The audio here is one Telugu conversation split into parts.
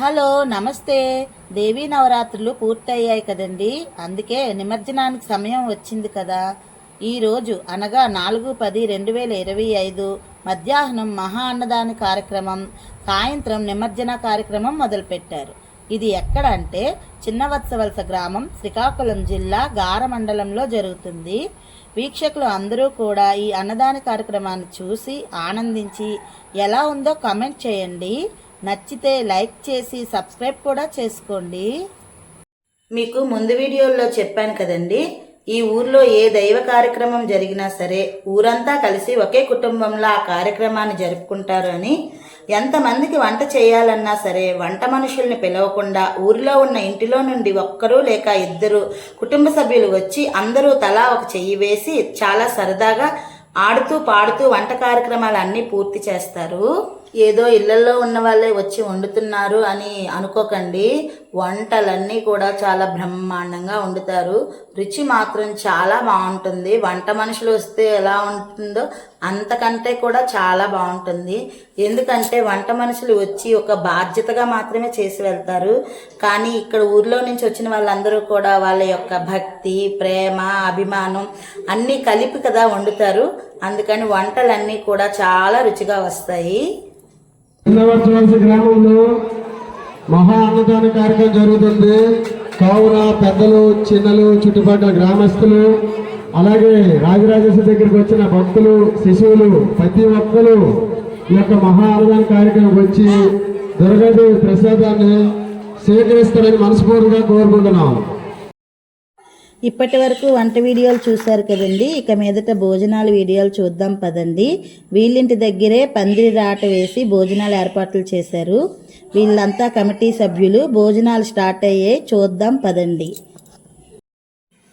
హలో నమస్తే. దేవీ నవరాత్రులు పూర్తయ్యాయి కదండి. అందుకే నిమజ్జనానికి సమయం వచ్చింది కదా. ఈరోజు అనగా నాలుగు పది రెండు వేల ఇరవై ఐదు మధ్యాహ్నం మహా అన్నదాన కార్యక్రమం సాయంత్రం నిమజ్జన కార్యక్రమం మొదలుపెట్టారు. ఇది ఎక్కడ అంటే చిన్నవత్సవలస గ్రామం శ్రీకాకుళం జిల్లా గార మండలంలో జరుగుతుంది. వీక్షకులు అందరూ కూడా ఈ అన్నదాన కార్యక్రమాన్ని చూసి ఆనందించి ఎలా ఉందో కమెంట్ చేయండి. నచ్చితే లైక్ చేసి సబ్స్క్రైబ్ కూడా చేసుకోండి. మీకు ముందు వీడియోలో చెప్పాను కదండి ఈ ఊర్లో ఏ దైవ కార్యక్రమం జరిగినా సరే ఊరంతా కలిసి ఒకే కుటుంబంలో ఆ కార్యక్రమాన్ని జరుపుకుంటారు అని ఎంతమందికి వంట చేయాలన్నా సరే వంట మనుషుల్ని పిలవకుండా ఊరిలో ఉన్న ఇంటిలో నుండి ఒక్కరు లేక ఇద్దరు కుటుంబ సభ్యులు వచ్చి అందరూ తలా ఒక చెయ్యి వేసి చాలా సరదాగా ఆడుతూ పాడుతూ వంట కార్యక్రమాలు అన్నీ పూర్తి చేస్తారు. ఏదో ఇళ్ళలో ఉన్న వాళ్ళే వచ్చి వండుతున్నారు అని అనుకోకండి. వంటలన్నీ కూడా చాలా బ్రహ్మాండంగా వండుతారు. రుచి మాత్రం చాలా బాగుంటుంది. వంట మనుషులు వస్తే ఎలా ఉంటుందో అంతకంటే కూడా చాలా బాగుంటుంది. ఎందుకంటే వంట మనుషులు వచ్చి ఒక బాధ్యతగా మాత్రమే చేసి వెళ్తారు. కానీ ఇక్కడ ఊర్లో నుంచి వచ్చిన వాళ్ళందరూ కూడా వాళ్ళ యొక్క భక్తి ప్రేమ అభిమానం అన్నీ కలిపి కదా వండుతారు. అందుకని వంటలన్నీ కూడా చాలా రుచిగా వస్తాయి. గ్రామంలో మహా అన్నదాన కార్యక్రమం జరుగుతుంది. కావున పెద్దలు చిన్నలు చుట్టుపక్కల గ్రామస్తులు అలాగే రాజరాజేశ్వరి దగ్గరికి వచ్చిన భక్తులు శిశువులు ప్రతి ఒక్కరు ఈ యొక్క మహా అన్నదాన కార్యక్రమం వచ్చి దుర్గాదేవి ప్రసాదాన్ని స్వీకరిస్తారని మనస్ఫూర్తిగా కోరుకుంటున్నాం. ఇప్పటి వరకు వంట వీడియోలు చూశారు కదండి. ఇక మీదట భోజనాల వీడియోలు చూద్దాం పదండి. వీళ్ళింటి దగ్గరే పందిరి రాట వేసి భోజనాలు ఏర్పాట్లు చేశారు. వీళ్ళంతా కమిటీ సభ్యులు. భోజనాలు స్టార్ట్ అయ్యే చూద్దాం పదండి.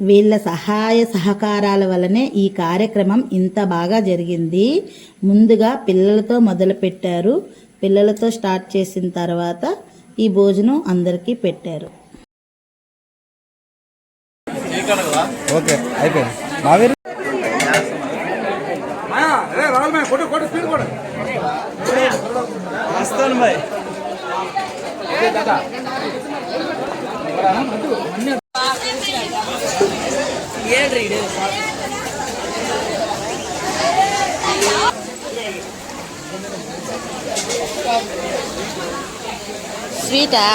వీళ్ళ సహాయ సహకారాల వలనే ఈ కార్యక్రమం ఇంత బాగా జరిగింది. ముందుగా పిల్లలతో మొదలుపెట్టారు పిల్లలతో స్టార్ట్ చేసిన తర్వాత ఈ భోజనం అందరికీ పెట్టారు. ఓకే అయిపోయింది మావేరు వస్తాను బాయ్ స్వీటా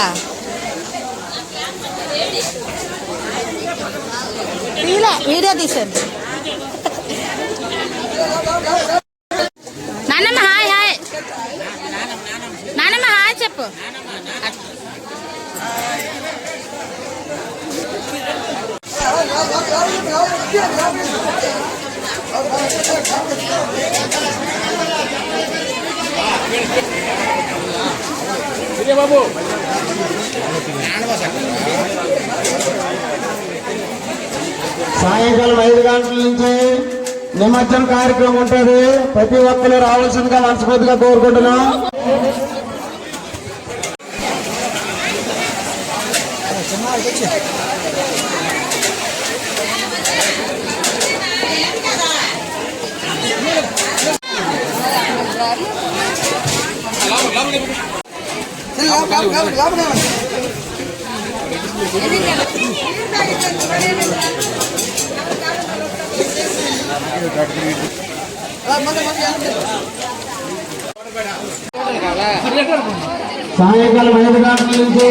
తీలా వీడియో తీసాను నాన్నమ్మ హాయ్ హాయ్. నాన్నమ్మ హాయ్ చెప్పు. సాయంకాలం ఐదు గంటల నుంచి నిమజ్జన కార్యక్రమం ఉంటుంది ప్రతి ఒక్కరు రావాల్సిందిగా మనస్ఫూర్తిగా కోరుకుంటున్నాం సాయంకాలం ఐదు గంటల నుంచి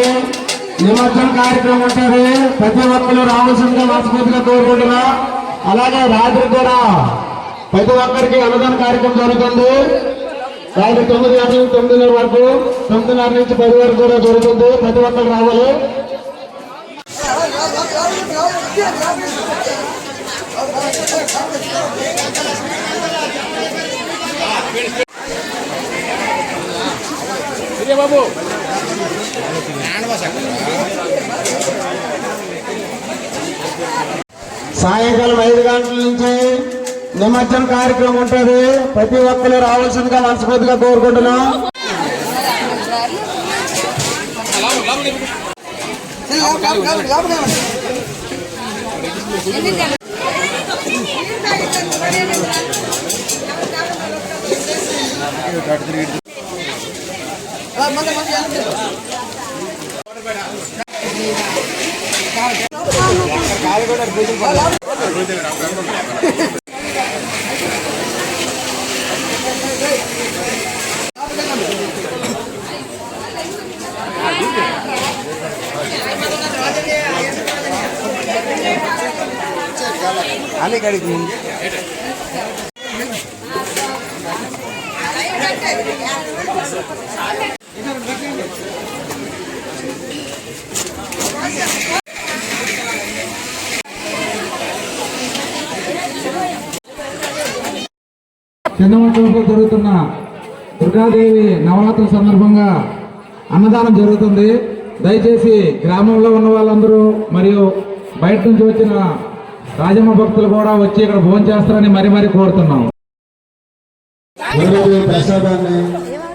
నిమజ్జన కార్యక్రమం ఉంటుంది ప్రతి ఒక్కరు రావాల్సిందిగా మనస్ఫూర్తిగా కోరుకుంటున్నా. అలాగే రాత్రి కూడా ప్రతి ఒక్కరికి అన్నదాన కార్యక్రమం జరుగుతుంది. రాత్రి తొమ్మిది గంటల తొమ్మిదిన్నర వరకు తొమ్మిదిన్నర నుంచి పది వరకు కూడా జరుగుతుంది. ప్రతి ఒక్కరు రావాలి. సాయంకాలం ఐదు గంటల నుంచి నిమజ్జన కార్యక్రమం ఉంటుంది. ప్రతి ఒక్కరు రావాల్సిందిగా మనస్ఫూర్తిగా కోరుకుంటున్నాం. ఆమె కడిగి ముందు చిన్నమంటూరులో జరుగుతున్న దుర్గాదేవి నవరాత్రుల సందర్భంగా అన్నదానం జరుగుతుంది. దయచేసి గ్రామంలో ఉన్న వాళ్ళందరూ మరియు బయట నుంచి వచ్చిన రాజమ్మ భక్తులు కూడా వచ్చి ఇక్కడ భోజనం చేస్తారని మరీ మరీ కోరుతున్నాం ప్రసాదాన్ని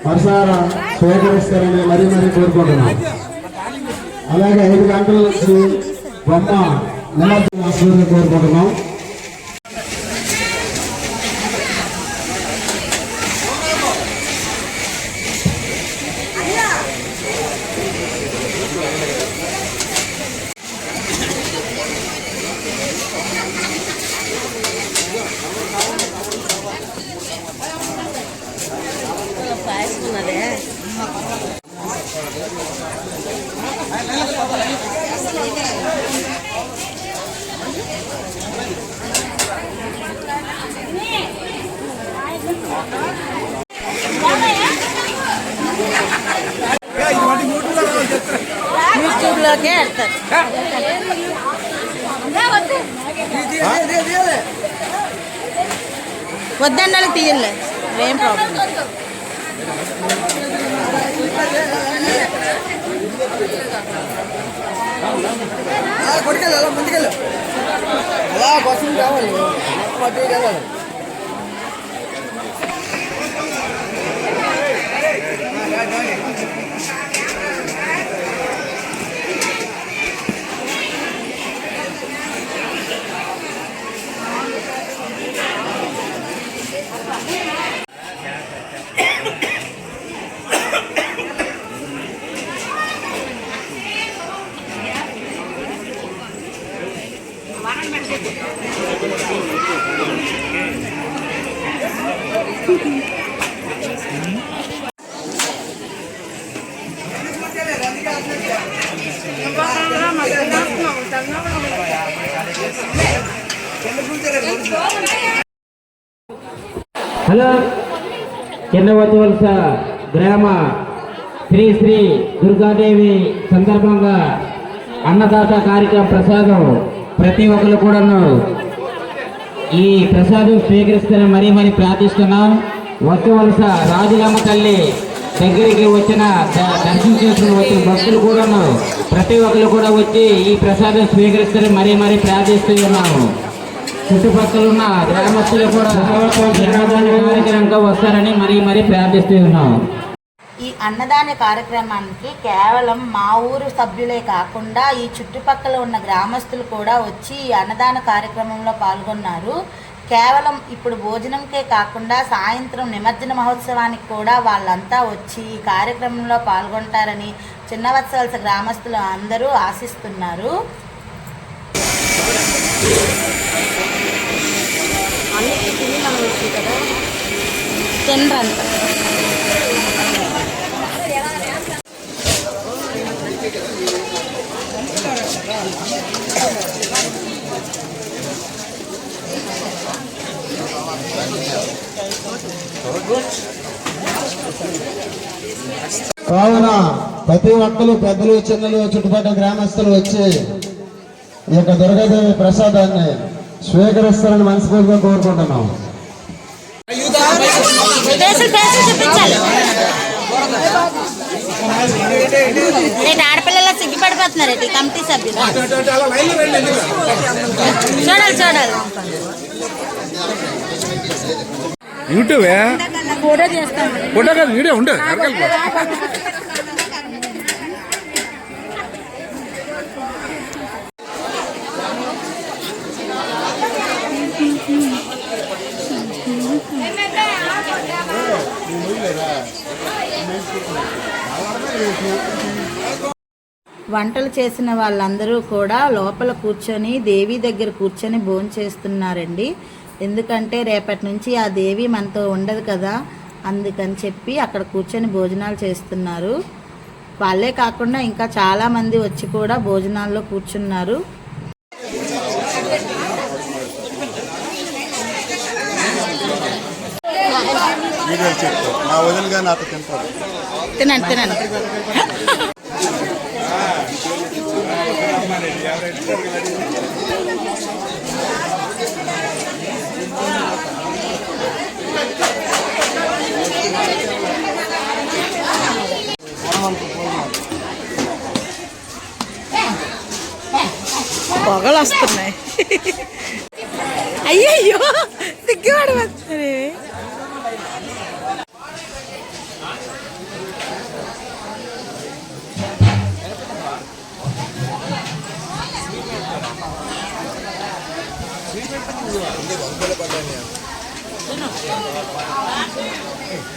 మనసారా స్వీకరిస్తారని మరీ మరీ కోరుకుంటున్నాం. అలాగే ఐదు గంటల నుంచి బొమ్మ నిమజ్జనం కోరుకుంటున్నాం. వద్దన్నాళ్ళకి తీయండి ఏం ప్రాబ్లం కొడుకెళ్ళి అలా ముందుకెళ్ళు అలా కోసం కావాలి పట్టుకు హలో కిందవతి వలస గ్రామ శ్రీ శ్రీ దుర్గాదేవి సందర్భంగా అన్నదాత కార్యక్రమ ప్రసాదం ప్రతి ఒక్కరు కూడాను ఈ ప్రసాదం స్వీకరిస్తారని మరీ మరీ ప్రార్థిస్తున్నాం. వత్తి వలస రాజులమ్మ తల్లి దగ్గరికి వచ్చిన దర్శనం చేసుకుని వచ్చిన భక్తులు కూడాను ప్రతి ఒక్కరు కూడా వచ్చి ఈ ప్రసాదం స్వీకరిస్తారని మరీ మరీ ప్రార్థిస్తూ ఉన్నాము. చుట్టుపక్కల ఉన్న గ్రామస్తులు కూడా కార్యక్రమంగా వస్తారని మరీ మరీ ప్రార్థిస్తూ ఉన్నాము. ఈ అన్నదాన కార్యక్రమానికి కేవలం మా ఊరు సభ్యులే కాకుండా ఈ చుట్టుపక్కల ఉన్న గ్రామస్తులు కూడా వచ్చి ఈ అన్నదాన కార్యక్రమంలో పాల్గొన్నారు. కేవలం ఇప్పుడు భోజనంకే కాకుండా సాయంత్రం నిమజ్జన మహోత్సవానికి కూడా వాళ్ళంతా వచ్చి ఈ కార్యక్రమంలో పాల్గొంటారని చిన్నవత్సవలస గ్రామస్తులు అందరూ ఆశిస్తున్నారు. తినరంట. కావున ప్రతి ఒక్కరు పెద్దలు చిన్నలు చుట్టుపక్కల గ్రామస్తులు వచ్చి ఈ యొక్క దుర్గాదేవి ప్రసాదాన్ని స్వీకరిస్తారని మనస్ఫూర్తిగా కోరుకుంటున్నాం. నేను ఆడపిల్లల సిగ్గుపడిపోతున్నారు ఇది కమిటీ సభ్యులు. చూడాలి చూడాలి. యూట్యూబే? ఫోటో కాదు వీడియో ఉండే ఎరకల్పో వంటలు చేసిన వాళ్ళందరూ కూడా లోపల కూర్చొని దేవి దగ్గర కూర్చొని భోజనం చేస్తున్నారండి ఎందుకంటే రేపటి నుంచి ఆ దేవి మనతో ఉండదు కదా. అందుకని చెప్పి అక్కడ కూర్చొని భోజనాలు చేస్తున్నారు. వాళ్ళే కాకుండా ఇంకా చాలా మంది వచ్చి కూడా భోజనాల్లో కూర్చున్నారు. తినండి తినండి. పొగలు వస్తున్నాయి అయ్యయ్యో సిగ్గుపడి వస్తుంది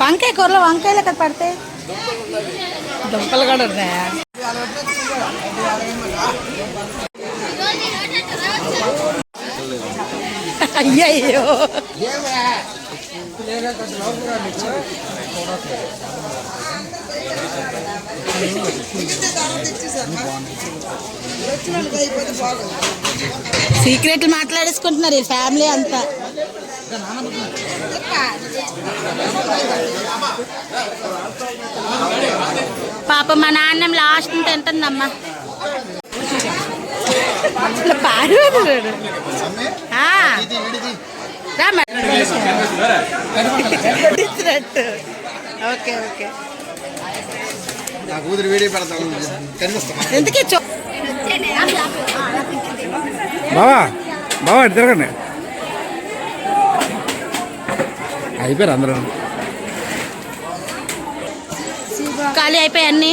వంకాయ కూరలో వంకాయలు ఎక్కడ పడతాయి? దుంపలు కూడా ఉన్నాయా? అయ్యయ్యో. సీక్రెట్లు మాట్లాడేసుకుంటున్నారు ఈ ఫ్యామిలీ అంతా. పాప మా నాన్నం లాస్ట్ ఓకే ఓకే. నా కూతురు వీడియో పెడతాను. ఎందుకే బావా బావా తిరగండి. అయిపోయారు అందరూ. ఖాళీ అయిపోయాయి అన్నీ.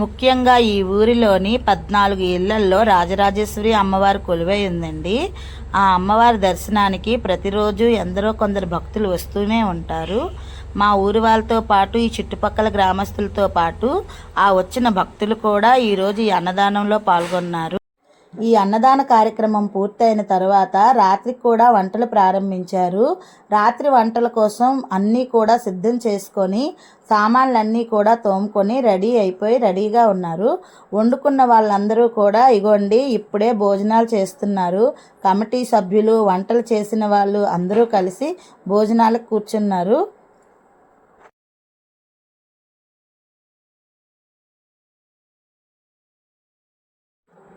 ముఖ్యంగా ఈ ఊరిలోని పద్నాలుగు ఇళ్ళల్లో రాజరాజేశ్వరి అమ్మవారు కొలువై ఉందండి. ఆ అమ్మవారి దర్శనానికి ప్రతిరోజు ఎందరో కొందరు భక్తులు వస్తూనే ఉంటారు. మా ఊరి వాళ్ళతో పాటు ఈ చుట్టుపక్కల గ్రామస్తులతో పాటు ఆ వచ్చిన భక్తులు కూడా ఈరోజు ఈ అన్నదానంలో పాల్గొన్నారు. ఈ అన్నదాన కార్యక్రమం పూర్తయిన తర్వాత రాత్రి కూడా వంటలు ప్రారంభించారు. రాత్రి వంటల కోసం అన్నీ కూడా సిద్ధం చేసుకొని సామాన్లన్నీ కూడా తోముకొని రెడీ అయిపోయి రెడీగా ఉన్నారు. వండుకున్న వాళ్ళందరూ కూడా ఇగోండి ఇప్పుడే భోజనాలు చేస్తున్నారు. కమిటీ సభ్యులు వంటలు చేసిన వాళ్ళు అందరూ కలిసి భోజనాలకు కూర్చున్నారు.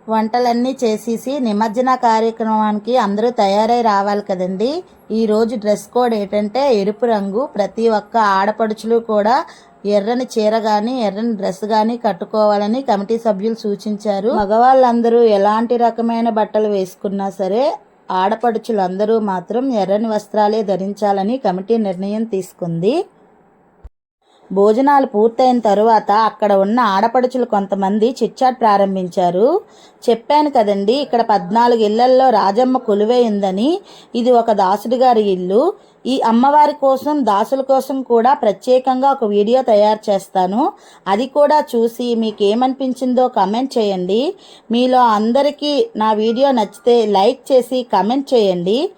వంటలన్నీ చేసేసి నిమజ్జన కార్యక్రమానికి అందరూ తయారై రావాలి కదండి. ఈరోజు డ్రెస్ కోడ్ ఏంటంటే ఎరుపు రంగు. ప్రతి ఒక్క ఆడపడుచులు కూడా ఎర్రని చీర కానీ ఎర్రని డ్రెస్ కానీ కట్టుకోవాలని కమిటీ సభ్యులు సూచించారు. మగవాళ్ళందరూ ఎలాంటి రకమైన బట్టలు వేసుకున్నా సరే ఆడపడుచులందరూ మాత్రం ఎర్రని వస్త్రాలే ధరించాలని కమిటీ నిర్ణయం తీసుకుంది. భోజనాలు పూర్తయిన తరువాత అక్కడ ఉన్న ఆడపడుచులు కొంతమంది చిట్చాట్ ప్రారంభించారు. చెప్పాను కదండి ఇక్కడ పద్నాలుగు ఇళ్ళల్లో రాజమ్మ కొలువై ఉందని. ఇది ఒక దాసుడి గారి ఇల్లు. ఈ అమ్మవారి కోసం దాసుల కోసం కూడా ప్రత్యేకంగా ఒక వీడియో తయారు చేస్తాను. అది కూడా చూసి మీకు ఏమనిపించిందో కమెంట్ చేయండి. మీలో అందరికీ నా వీడియో నచ్చితే లైక్ చేసి కమెంట్ చేయండి.